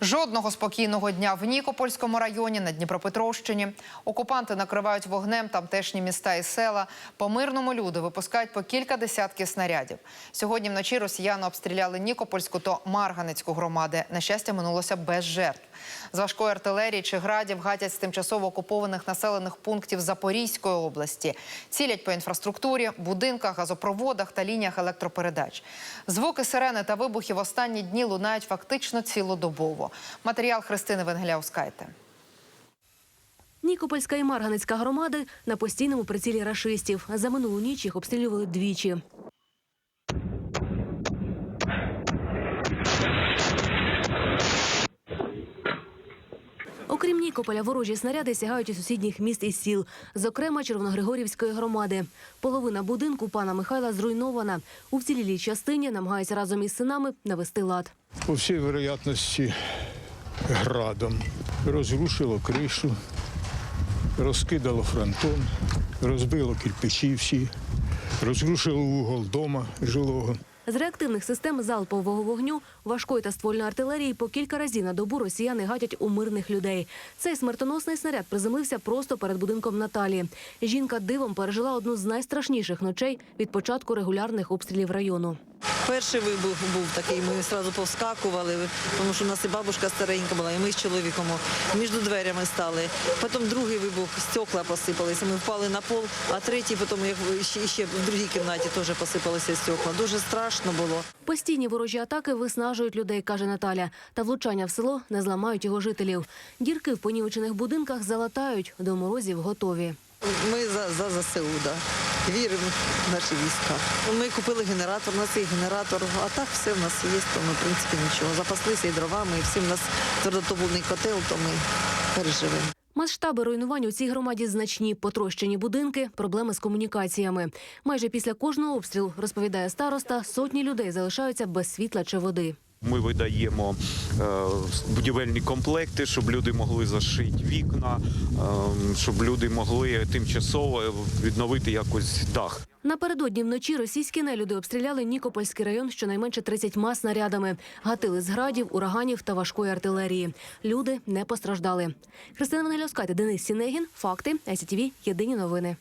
Жодного спокійного дня в Нікопольському районі на Дніпропетровщині. Окупанти накривають вогнем тамтешні міста і села. По мирному люди випускають по кілька десятків снарядів. Сьогодні вночі росіяни обстріляли Нікопольську та Марганецьку громади. На щастя, минулося без жертв. З важкої артилерії чи градів гатять з тимчасово окупованих населених пунктів Запорізької області. Цілять по інфраструктурі, будинках, газопроводах та лініях електропередач. Звуки сирени та вибухів останні дні лунають фактично цілодобово. Матеріал Христини Венгеляускайте. Нікопольська і Марганецька громади на постійному прицілі рашистів. За минулу ніч їх обстрілювали двічі. Окрім Нікополя, ворожі снаряди сягають і сусідніх міст і сіл, зокрема Червоногригорівської громади. Половина будинку пана Михайла зруйнована. У вцілілій частині намагаються разом із синами навести лад. по всій вероятності градом. Розрушило кришу, розкидало фронтон, розбило кирпичі всі, розрушило угол дома жилого. З реактивних систем залпового вогню, важкої та ствольної артилерії по кілька разів на добу росіяни гатять у мирних людей. Цей смертоносний снаряд приземлився просто перед будинком Наталії. Жінка дивом пережила одну з найстрашніших ночей від початку регулярних обстрілів району. Перший вибух був такий, ми одразу повскакували, тому що у нас і бабушка старенька була, і ми з чоловіком між дверями стали. Потім другий вибух, стекла посипалися, ми впали на пол, а третій, потім як ще, в другій кімнаті теж посипалися стекла. Дуже страшно було. Постійні ворожі атаки виснажують людей, каже Наталя. Та влучання в село не зламають його жителів. Дірки в понівечених будинках залатають, до морозів готові. Ми за, за ЗСУ, да. Віримо в наші війська. Ми купили генератор, у нас є генератор, а так все в нас є, то ми, в принципі, нічого. Запаслися і дровами, і всім у нас твердотопливний котел, то ми переживемо. Масштаби руйнувань у цій громаді значні. Потрощені будинки, проблеми з комунікаціями. Майже після кожного обстрілу, розповідає староста, сотні людей залишаються без світла чи води. Ми видаємо е, будівельні комплекти, щоб люди могли зашити вікна, е, щоб люди могли тимчасово відновити якось дах. Напередодні вночі російські нелюди обстріляли Нікопольський район щонайменше 30 снарядами. Гатили з градів, ураганів та важкої артилерії. Люди не постраждали. Христина Вангельовська, Денис Сінегін. Факти. СІТВ. Єдині новини.